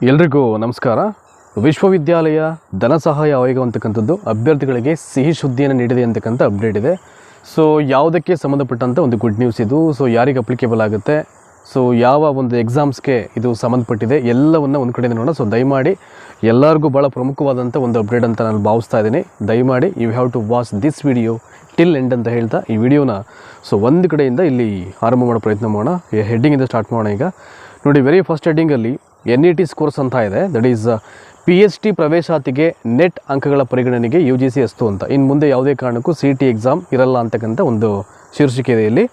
ಎಲ್ರಿಗೂ ನಮಸ್ಕಾರ. ವಿಶ್ವವಿದ್ಯಾಲಯ ಧನ ಸಹಾಯ ಆಯೋಗ ಅಂತಕ್ಕಂಥದ್ದು ಅಭ್ಯರ್ಥಿಗಳಿಗೆ ಸಿಹಿ ಸುದ್ದಿಯನ್ನು ನೀಡಿದೆ ಅಂತಕ್ಕಂಥ ಅಪ್ಡೇಟ್ ಇದೆ. ಸೊ ಯಾವುದಕ್ಕೆ ಸಂಬಂಧಪಟ್ಟಂಥ ಒಂದು ಗುಡ್ ನ್ಯೂಸ್ ಇದು. ಸೊ ಯಾರಿಗೆ ಅಪ್ಲಿಕೇಬಲ್ ಆಗುತ್ತೆ? ಸೊ ಯಾವ ಒಂದು ಎಕ್ಸಾಮ್ಸ್ಗೆ ಇದು ಸಂಬಂಧಪಟ್ಟಿದೆ? ಎಲ್ಲವನ್ನು ಒಂದು ಕಡೆಯಿಂದ ನೋಡೋಣ. ಸೊ ದಯಮಾಡಿ ಎಲ್ಲರಿಗೂ ಭಾಳ ಪ್ರಮುಖವಾದಂಥ ಒಂದು ಅಪ್ಡೇಟ್ ಅಂತ ನಾನು ಭಾವಿಸ್ತಾ ಇದ್ದೀನಿ. ದಯಮಾಡಿ you have to watch this video till end ಅಂತ ಹೇಳ್ತಾ ಈ ವಿಡಿಯೋನ ಸೊ ಒಂದು ಕಡೆಯಿಂದ ಇಲ್ಲಿ ಆರಂಭ ಮಾಡೋ ಪ್ರಯತ್ನ ಮಾಡೋಣ. ಹೆಡ್ಡಿಂಗಿಂದ ಸ್ಟಾರ್ಟ್ ಮಾಡೋಣ ಈಗ. ನೋಡಿ ವೆರಿ ಫಸ್ಟ್ ಹೆಡ್ಡಿಂಗಲ್ಲಿ ಎನ್ ಇ ಟಿ ಸ್ಕೋರ್ಸ್ ಅಂತ ಇದೆ. That is P H T ಪ್ರವೇಶಾತಿಗೆ NET ಅಂಕಗಳ ಪರಿಗಣನೆಗೆ ಯು ಜಿ ಸಿ ಅಸ್ತು ಅಂತ. ಇನ್ನು ಮುಂದೆ ಯಾವುದೇ ಕಾರಣಕ್ಕೂ ಸಿ ಟಿ ಎಕ್ಸಾಮ್ ಇರಲ್ಲ ಅಂತಕ್ಕಂಥ ಒಂದು ಶೀರ್ಷಿಕೆ ಇದೆ ಇಲ್ಲಿ.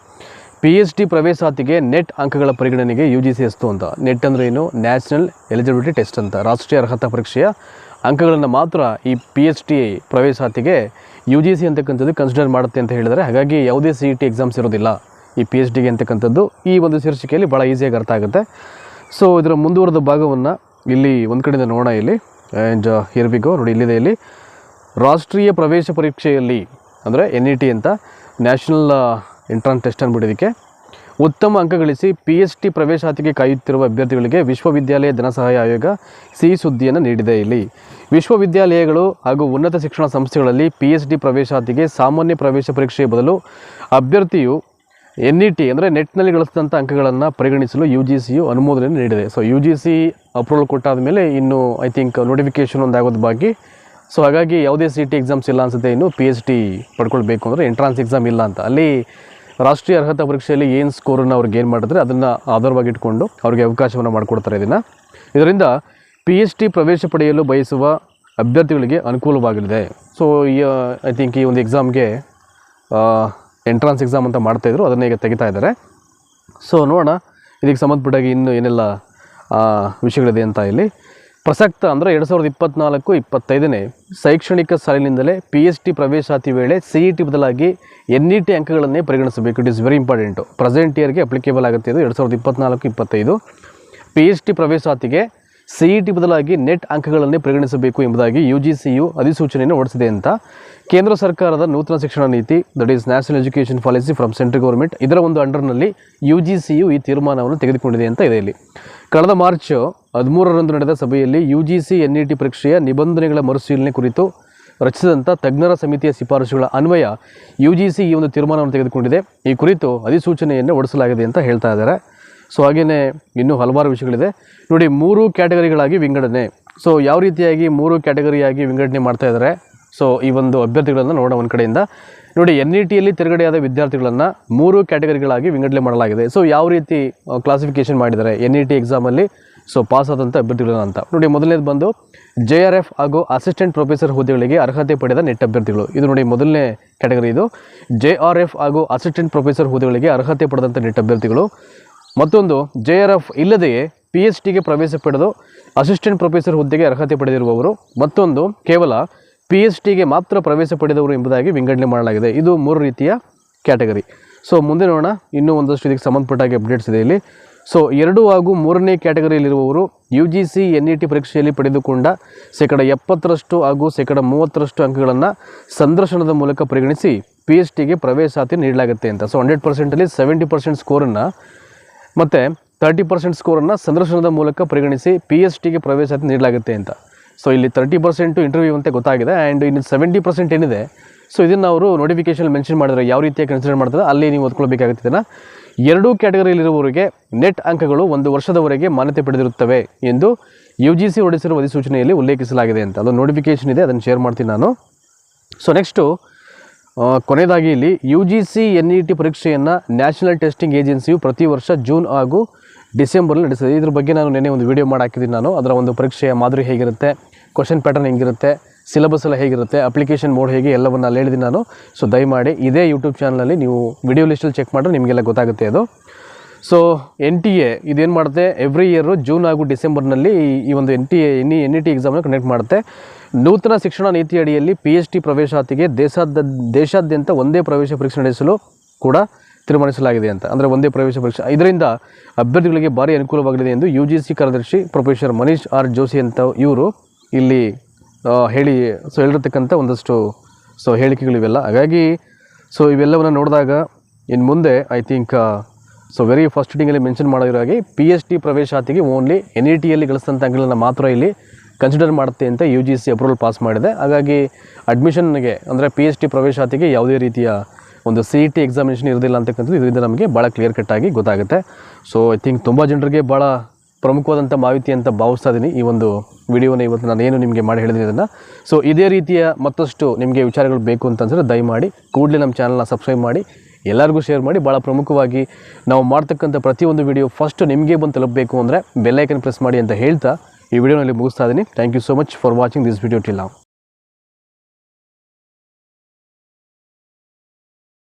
ಪಿ ಎಚ್ ಡಿ ಪ್ರವೇಶಾತಿಗೆ ನೆಟ್ ಅಂಕಗಳ ಪರಿಗಣನೆಗೆ ಯು ಜಿ ಸಿ ಅಸ್ತು ಅಂತ. ನೆಟ್ ಅಂದರೆ ಏನು? ನ್ಯಾಷನಲ್ ಎಲಿಜಿಬಿಲಿಟಿ ಟೆಸ್ಟ್ ಅಂತ. ರಾಷ್ಟ್ರೀಯ ಅರ್ಹತಾ ಪರೀಕ್ಷೆಯ ಅಂಕಗಳನ್ನು ಮಾತ್ರ ಈ ಪಿ ಎಚ್ ಟಿ ಪ್ರವೇಶಾತಿಗೆ ಯು ಜಿ ಸಿ ಅಂತಕ್ಕಂಥದ್ದು ಕನ್ಸಿಡರ್ ಮಾಡುತ್ತೆ ಅಂತ ಹೇಳಿದರೆ ಹಾಗಾಗಿ ಯಾವುದೇ ಸಿ ಇ ಟಿ ಎಕ್ಸಾಮ್ಸ್ ಇರೋದಿಲ್ಲ ಈ ಪಿ ಎಚ್ ಡಿಗೆ ಅಂತಕ್ಕಂಥದ್ದು. ಈ ಒಂದು ಶೀರ್ಷಿಕೆಯಲ್ಲಿ ಭಾಳ ಈಸಿಯಾಗಿ ಅರ್ಥ ಆಗುತ್ತೆ. ಸೊ ಇದರ ಮುಂದುವರೆದ ಭಾಗವನ್ನು ಇಲ್ಲಿ ಒಂದು ಕಡೆಯಿಂದ ನೋಡೋಣ ಇಲ್ಲಿ. ಆ್ಯಂಡ್ ಹಿರ್ಬಿಗೋ ನೋಡಿ, ಇಲ್ಲಿದೆ ಇಲ್ಲಿ. ರಾಷ್ಟ್ರೀಯ ಪ್ರವೇಶ ಪರೀಕ್ಷೆಯಲ್ಲಿ, ಅಂದರೆ ಎನ್ ಇ ಟಿ ಅಂತ ನ್ಯಾಷನಲ್ ಎಂಟ್ರಾನ್ಸ್ ಟೆಸ್ಟ್ ಅಂದ್ಬಿಟ್ಟಿದ್ದಕ್ಕೆ ಉತ್ತಮ ಅಂಕ ಗಳಿಸಿ ಪಿ ಎಚ್ ಟಿ ಪ್ರವೇಶಾತಿಗೆ ಕಾಯುತ್ತಿರುವ ಅಭ್ಯರ್ಥಿಗಳಿಗೆ ವಿಶ್ವವಿದ್ಯಾಲಯ ಧನಸಹಾಯ ಆಯೋಗ ಸಿಹಿ ಸುದ್ದಿಯನ್ನು ನೀಡಿದೆ ಇಲ್ಲಿ. ವಿಶ್ವವಿದ್ಯಾಲಯಗಳು ಹಾಗೂ ಉನ್ನತ ಶಿಕ್ಷಣ ಸಂಸ್ಥೆಗಳಲ್ಲಿ ಪಿ ಎಚ್ ಡಿ ಪ್ರವೇಶಾತಿಗೆ ಸಾಮಾನ್ಯ ಪ್ರವೇಶ ಪರೀಕ್ಷೆಯ ಬದಲು ಅಭ್ಯರ್ಥಿಯು ಎನ್ ಇ ಟಿ ಅಂದರೆ ನೆಟ್ನಲ್ಲಿ ಗಳಿಸಿದಂಥ ಅಂಕಗಳನ್ನು ಪರಿಗಣಿಸಲು ಯು ಜಿ ಸಿಯು ಅನುಮೋದನೆ ನೀಡಿದೆ. So U G C approval ಕೊಟ್ಟಾದ ಮೇಲೆ ಇನ್ನು ಐ ಥಿಂಕ್ ನೋಟಿಫಿಕೇಷನ್ ಒಂದು ಆಗೋದು ಬಾಕಿ. ಸೊ ಹಾಗಾಗಿ ಯಾವುದೇ ಸಿ ಟಿ ಎಕ್ಸಾಮ್ಸ್ ಇಲ್ಲ ಅನಿಸುತ್ತೆ. ಇನ್ನು ಪಿ ಎಚ್ ಡಿ ಪಡ್ಕೊಳ್ಬೇಕು ಅಂದರೆ ಎಂಟ್ರಾನ್ಸ್ ಎಕ್ಸಾಮ್ ಇಲ್ಲ ಅಂತ. ಅಲ್ಲಿ ರಾಷ್ಟ್ರೀಯ ಅರ್ಹತಾ ಪರೀಕ್ಷೆಯಲ್ಲಿ ಏನು ಸ್ಕೋರನ್ನು ಅವ್ರಿಗೆ ಏನು ಮಾಡಿದ್ರೆ ಅದನ್ನು ಆಧಾರವಾಗಿ ಇಟ್ಕೊಂಡು ಅವ್ರಿಗೆ ಅವಕಾಶವನ್ನು ಮಾಡಿಕೊಡ್ತಾರೆ ಇದನ್ನು. ಇದರಿಂದ ಪಿ ಎಚ್ ಡಿ ಪ್ರವೇಶ ಪಡೆಯಲು ಬಯಸುವ ಅಭ್ಯರ್ಥಿಗಳಿಗೆ ಅನುಕೂಲವಾಗಲಿದೆ. ಸೊ ಈ ಐ ಥಿಂಕ್ ಈ ಒಂದು ಎಕ್ಸಾಮ್ಗೆ ಎಂಟ್ರಾನ್ಸ್ ಎಕ್ಸಾಮ್ ಅಂತ ಮಾಡ್ತಾಯಿದ್ರು ಅದನ್ನು ಈಗ ತೆಗಿತಾ ಇದ್ದಾರೆ. ಸೊ ನೋಡೋಣ. ಇದಕ್ಕೆ ಸಂಬಂಧಪಟ್ಟಾಗಿ ಇನ್ನು ಏನೆಲ್ಲ ವಿಷಯಗಳಿದೆ ಅಂತ ಇಲ್ಲಿ. ಪ್ರಸಕ್ತ ಅಂದರೆ ಎರಡು ಸಾವಿರದ ಇಪ್ಪತ್ತ್ನಾಲ್ಕು ಇಪ್ಪತ್ತೈದನೇ ಶೈಕ್ಷಣಿಕ ಸಾಲಿನಿಂದಲೇ ಪಿ ಎಚ್ ಡಿ ಪ್ರವೇಶಾತಿ ವೇಳೆ ಸಿ ಇ ಟಿ ಬದಲಾಗಿ ಎನ್ ಇ ಟಿ ಅಂಕಗಳನ್ನೇ ಪರಿಗಣಿಸಬೇಕು. It is very important present ಇಯರ್ಗೆ ಅಪ್ಲಿಕೇಬಲ್ ಆಗುತ್ತೆ ಇದು ಎರಡು ಸಾವಿರದ ಇಪ್ಪತ್ತ್ನಾಲ್ಕು ಇಪ್ಪತ್ತೈದು. ಪಿ ಎಚ್ ಡಿ ಪ್ರವೇಶಾತಿಗೆ ಸಿ ಇ ಟಿ ಬದಲಾಗಿ ನೆಟ್ ಅಂಕಗಳನ್ನೇ ಪರಿಗಣಿಸಬೇಕು ಎಂಬುದಾಗಿ ಯು ಜಿ ಸಿ ಯು ಅಧಿಸೂಚನೆಯನ್ನು ಹೊರಡಿಸಿದೆ ಅಂತ ಕೇಂದ್ರ ಸರ್ಕಾರದ ನೂತನ ಶಿಕ್ಷಣ ನೀತಿ that is national education policy from central government ಇದರ ಒಂದು ಅಂಡರ್ನಲ್ಲಿ ಯು ಜಿ ಸಿ ಯು ಈ ತೀರ್ಮಾನವನ್ನು ತೆಗೆದುಕೊಂಡಿದೆ ಅಂತ ಇದೆ ಇಲ್ಲಿ. ಕಳೆದ ಮಾರ್ಚ್ ಹದಿಮೂರರಂದು ನಡೆದ ಸಭೆಯಲ್ಲಿ U G C N E T ಪರೀಕ್ಷೆಯ ನಿಬಂಧನೆಗಳ ಮರುಸೀಲನೆ ಕುರಿತು ರಚಿಸಿದಂಥ ತಜ್ಞರ ಸಮಿತಿಯ ಶಿಫಾರಸುಗಳ ಅನ್ವಯ ಯು ಜಿ ಸಿ ಈ ಒಂದು ತೀರ್ಮಾನವನ್ನು ತೆಗೆದುಕೊಂಡಿದೆ. ಈ ಕುರಿತು ಅಧಿಸೂಚನೆಯನ್ನು ಹೊರಡಿಸಲಾಗಿದೆ ಅಂತ ಹೇಳ್ತಾ ಇದ್ದಾರೆ. ಸೊ ಹಾಗೆಯೇ ಇನ್ನೂ ಹಲವಾರು ವಿಷಯಗಳಿದೆ. ನೋಡಿ, ಮೂರು ಕ್ಯಾಟಗರಿಗಳಾಗಿ ವಿಂಗಡಣೆ. ಸೊ ಯಾವ ರೀತಿಯಾಗಿ ಮೂರು ಕ್ಯಾಟಗರಿಯಾಗಿ ವಿಂಗಡಣೆ ಮಾಡ್ತಾ ಇದ್ದಾರೆ? ಸೊ ಈ ಒಂದು ಅಭ್ಯರ್ಥಿಗಳನ್ನು ನೋಡೋಣ ಒಂದು ಕಡೆಯಿಂದ. ನೋಡಿ ಎನ್ ಇ ಟಿಯಲ್ಲಿ ತಿರುಗಡೆಯಾದ ವಿದ್ಯಾರ್ಥಿಗಳನ್ನು ಮೂರು ಕ್ಯಾಟಗರಿಗಳಾಗಿ ವಿಂಗಡಣೆ ಮಾಡಲಾಗಿದೆ. ಸೊ ಯಾವ ರೀತಿ ಕ್ಲಾಸಿಫಿಕೇಷನ್ ಮಾಡಿದ್ದಾರೆ ಎನ್ ಇ ಟಿ ಎಕ್ಸಾಮಲ್ಲಿ ಸೊ ಪಾಸ್ ಆದಂಥ ಅಭ್ಯರ್ಥಿಗಳನ್ನು ಅಂತ. ನೋಡಿ, ಮೊದಲನೇದು ಬಂದು ಜೆ ಆರ್ ಎಫ್ ಹಾಗೂ ಅಸಿಸ್ಟೆಂಟ್ ಪ್ರೊಫೆಸರ್ ಹುದ್ದೆಗಳಿಗೆ ಅರ್ಹತೆ ಪಡೆದ ನೆಟ್ ಅಭ್ಯರ್ಥಿಗಳು. ಇದು ನೋಡಿ ಮೊದಲನೇ ಕ್ಯಾಟಗರಿ ಇದು. ಜೆ ಆರ್ ಎಫ್ ಹಾಗೂ ಅಸಿಸ್ಟೆಂಟ್ ಪ್ರೊಫೆಸರ್ ಹುದ್ದೆಗಳಿಗೆ ಅರ್ಹತೆ ಪಡೆದಂಥ ನೆಟ್ ಅಭ್ಯರ್ಥಿಗಳು. ಮತ್ತೊಂದು, ಜೆ ಆರ್ ಎಫ್ ಇಲ್ಲದೆಯೇ ಪಿ ಎಚ್ ಡಿಗೆ ಪ್ರವೇಶ ಪಡೆದು ಅಸಿಸ್ಟೆಂಟ್ ಪ್ರೊಫೆಸರ್ ಹುದ್ದೆಗೆ ಅರ್ಹತೆ ಪಡೆದಿರುವವರು. ಮತ್ತೊಂದು, ಕೇವಲ ಪಿ ಎಚ್ ಡಿಗೆ ಮಾತ್ರ ಪ್ರವೇಶ ಪಡೆದವರು ಎಂಬುದಾಗಿ ವಿಂಗಡಣೆ ಮಾಡಲಾಗಿದೆ. ಇದು ಮೂರು ರೀತಿಯ ಕ್ಯಾಟಗರಿ. ಸೊ ಮುಂದೆ ನೋಡೋಣ. ಇನ್ನೂ ಒಂದಷ್ಟು ಇದಕ್ಕೆ ಸಂಬಂಧಪಟ್ಟಾಗಿ ಅಪ್ಡೇಟ್ಸ್ ಇದೆ ಇಲ್ಲಿ. ಸೊ ಎರಡು ಹಾಗೂ ಮೂರನೇ ಕ್ಯಾಟಗರಿಯಲ್ಲಿರುವವರು U G C N E T ಪರೀಕ್ಷೆಯಲ್ಲಿ ಪಡೆದುಕೊಂಡ ಶೇಕಡ ಎಪ್ಪತ್ತರಷ್ಟು ಹಾಗೂ ಶೇಕಡ ಮೂವತ್ತರಷ್ಟು ಅಂಕಗಳನ್ನು ಸಂದರ್ಶನದ ಮೂಲಕ ಪರಿಗಣಿಸಿ ಪಿ ಎಚ್ ಡಿಗೆ ಪ್ರವೇಶಾತಿ ನೀಡಲಾಗುತ್ತೆ ಅಂತ. ಸೊ ಹಂಡ್ರೆಡ್ ಪರ್ಸೆಂಟಲ್ಲಿ ಸೆವೆಂಟಿ ಪರ್ಸೆಂಟ್ ಸ್ಕೋರನ್ನು ಮತ್ತು ತರ್ಟಿ ಪರ್ಸೆಂಟ್ ಸ್ಕೋರನ್ನು ಸಂದರ್ಶನದ ಮೂಲಕ ಪರಿಗಣಿಸಿ ಪಿ ಎಚ್ ಟಿಗೆ ಪ್ರವೇಶಾತಿ ನೀಡಲಾಗುತ್ತೆ ಅಂತ. ಸೊ ಇಲ್ಲಿ ತರ್ಟಿ ಪರ್ಸೆಂಟು ಇಂಟರ್ವ್ಯೂ ಅಂತ ಗೊತ್ತಾಗಿದೆ ಆ್ಯಂಡ್ ಇನ್ನು ಸೆವೆಂಟಿ ಪರ್ಸೆಂಟ್ ಏನಿದೆ ಸೊ ಇದನ್ನು ಅವರು ನೋಟಿಫಿಕೇಶನ್ ಮೆನ್ಷನ್ ಮಾಡಿದರೆ ಯಾವ ರೀತಿಯ ಕನ್ಸಿಡರ್ ಮಾಡ್ತಾರೆ ಅಲ್ಲಿ ನೀವು ಓದ್ಕೊಳ್ಬೇಕಾಗುತ್ತೆ ಇದನ್ನು. ಎರಡೂ ಕ್ಯಾಟಗರಿಯಲ್ಲಿರುವವರಿಗೆ ನೆಟ್ ಅಂಕಗಳು ಒಂದು ವರ್ಷದವರೆಗೆ ಮಾನ್ಯತೆ ಪಡೆದಿರುತ್ತವೆ ಎಂದು ಯು ಜಿ ಸಿ ಹೊರಡಿಸಿರುವ ಅಧಿಸೂಚನೆಯಲ್ಲಿ ಉಲ್ಲೇಖಿಸಲಾಗಿದೆ ಅಂತ. ಅದು ನೋಟಿಫಿಕೇಶನ್ ಇದೆ, ಅದನ್ನು ಶೇರ್ ಮಾಡ್ತೀನಿ ನಾನು. ಸೊ ನೆಕ್ಸ್ಟು ಕೊನೆಯದಾಗಿ ಇಲ್ಲಿ U G C N E T ಪರೀಕ್ಷೆಯನ್ನು ನ್ಯಾಷನಲ್ ಟೆಸ್ಟಿಂಗ್ ಏಜೆನ್ಸಿಯು ಪ್ರತಿ ವರ್ಷ ಜೂನ್ ಹಾಗೂ ಡಿಸೆಂಬರ್ನಲ್ಲಿ ನಡೆಸಿದೆ ಇದ್ರ ಬಗ್ಗೆ ನಾನು ನೆನೆ ಒಂದು ವಿಡಿಯೋ ಮಾಡಿ ಹಾಕಿದ್ದೀನಿ ನಾನು. ಅದರ ಒಂದು ಪರೀಕ್ಷೆಯ ಮಾದರಿ ಹೇಗಿರುತ್ತೆ ಕ್ವಶನ್ ಪ್ಯಾಟರ್ನ್ ಹೇಗಿರುತ್ತೆ ಸಿಲೆಬಸ್ ಎಲ್ಲ ಹೇಗಿರುತ್ತೆ ಅಪ್ಲಿಕೇಶನ್ ಮೋಡ್ ಹೇಗೆ ಎಲ್ಲವನ್ನು ಅಲ್ಲಿ ಹೇಳಿದ್ದೀನಿ ನಾನು. ಸೊ ದಯಮಾಡಿ ಇದೇ ಯೂಟ್ಯೂಬ್ ಚಾನಲಲ್ಲಿ ನೀವು ವಿಡಿಯೋ ಲಿಸ್ಟಲ್ಲಿ ಚೆಕ್ ಮಾಡಿದ್ರೆ ನಿಮಗೆಲ್ಲ ಗೊತ್ತಾಗುತ್ತೆ ಅದು. ಸೊ ಎನ್ ಟಿ ಎ ಇದೇನು ಮಾಡುತ್ತೆ? ಎವ್ರಿ ಇಯರು ಜೂನ್ ಹಾಗೂ ಡಿಸೆಂಬರ್ನಲ್ಲಿ ಈ- ಒಂದು N T A N N E T ಎಕ್ಸಾಮನ್ನು conduct ಮಾಡುತ್ತೆ. ನೂತನ ಶಿಕ್ಷಣ ನೀತಿ ಅಡಿಯಲ್ಲಿ ಪಿ ಎಚ್ ಡಿ ಪ್ರವೇಶಾತಿಗೆ ದೇಶಾದ ದೇಶಾದ್ಯಂತ ಒಂದೇ ಪ್ರವೇಶ ಪರೀಕ್ಷೆ ನಡೆಸಲು ಕೂಡ ತೀರ್ಮಾನಿಸಲಾಗಿದೆ ಅಂತ. ಅಂದರೆ ಒಂದೇ ಪ್ರವೇಶ ಪರೀಕ್ಷೆ. ಇದರಿಂದ ಅಭ್ಯರ್ಥಿಗಳಿಗೆ ಭಾರಿ ಅನುಕೂಲವಾಗಲಿದೆ ಎಂದು ಯು ಜಿ ಸಿ ಕಾರ್ಯದರ್ಶಿ ಪ್ರೊಫೆಸರ್ ಮನೀಶ್ ಆರ್ ಜೋಶಿ ಅಂತ ಇವರು ಇಲ್ಲಿ ಹೇಳಿ ಸೊ ಹೇಳಿರ್ತಕ್ಕಂಥ ಒಂದಷ್ಟು, ಸೊ ಹೇಳಿಕೆಗಳಿವೆಲ್ಲ. ಹಾಗಾಗಿ, ಸೊ ಇವೆಲ್ಲವನ್ನು ನೋಡಿದಾಗ ಇನ್ನು ಮುಂದೆ I think so very first ಟಿಂಗಲ್ಲಿ mention ಮಾಡಿರೋ ಹಾಗೆ ಪಿ ಎಚ್ ಡಿ ಪ್ರವೇಶಾತಿಗೆ ಓನ್ಲಿ ಎನ್ ಇ ಟಿಯಲ್ಲಿ ಗಳಿಸಿದಂಥ ಅಂಕಗಳನ್ನು ಮಾತ್ರ ಇಲ್ಲಿ ಕನ್ಸಿಡರ್ ಮಾಡುತ್ತೆ ಅಂತ U G C approval pass ಮಾಡಿದೆ. ಹಾಗಾಗಿ ಅಡ್ಮಿಷನ್ಗೆ ಅಂದರೆ ಪಿ ಎಚ್ ಡಿ ಪ್ರವೇಶಾತಿಗೆ ಯಾವುದೇ ರೀತಿಯ ಒಂದು ಸಿ ಇ ಟಿ ಎಕ್ಸಾಮಿನೇಷನ್ ಇರೋದಿಲ್ಲ ಅಂತಕ್ಕಂಥದ್ದು ಇದರಿಂದ ನಮಗೆ ಭಾಳ ಕ್ಲಿಯರ್ ಕಟ್ಟಾಗಿ ಗೊತ್ತಾಗುತ್ತೆ. ಸೊ ಐ ಥಿಂಕ್ ತುಂಬ ಜನರಿಗೆ ಭಾಳ ಪ್ರಮುಖವಾದಂಥ ಮಾಹಿತಿ ಅಂತ ಭಾವಿಸ್ತಾ ಇದ್ದೀನಿ ಈ ಒಂದು ವಿಡಿಯೋನ ಇವತ್ತು ನಾನು ಏನು ನಿಮಗೆ ಮಾಡಿ ಹೇಳಿದ್ದೀನಿ ಅದನ್ನು. ಸೊ ಇದೇ ರೀತಿಯ ಮತ್ತಷ್ಟು ನಿಮಗೆ ವಿಚಾರಗಳು ಬೇಕು ಅಂತಂದರೆ ದಯಮಾಡಿ ಕೂಡಲೇ ನಮ್ಮ ಚಾನಲ್ನ ಸಬ್ಸ್ಕ್ರೈಬ್ ಮಾಡಿ. ಎಲ್ಲರಿಗೂ ಶೇರ್ ಮಾಡಿ ಭಾಳ ಪ್ರಮುಖವಾಗಿ ನಾವು ಮಾಡ್ತಕ್ಕಂಥ ಪ್ರತಿಯೊಂದು ವಿಡಿಯೋ ಫಸ್ಟ್ ನಿಮಗೆ ಬಂದು ತಲುಪಬೇಕು ಅಂದರೆ ಬೆಲ್ಲೈಕನ್ ಪ್ರೆಸ್ ಮಾಡಿ ಅಂತ ಹೇಳ್ತಾ ಈ ವಿಡಿಯೋನಲ್ಲಿ ಮುಗಿಸ್ತಾ ಇದ್ದೀನಿ. Thank you so much for watching this video till ನಾವು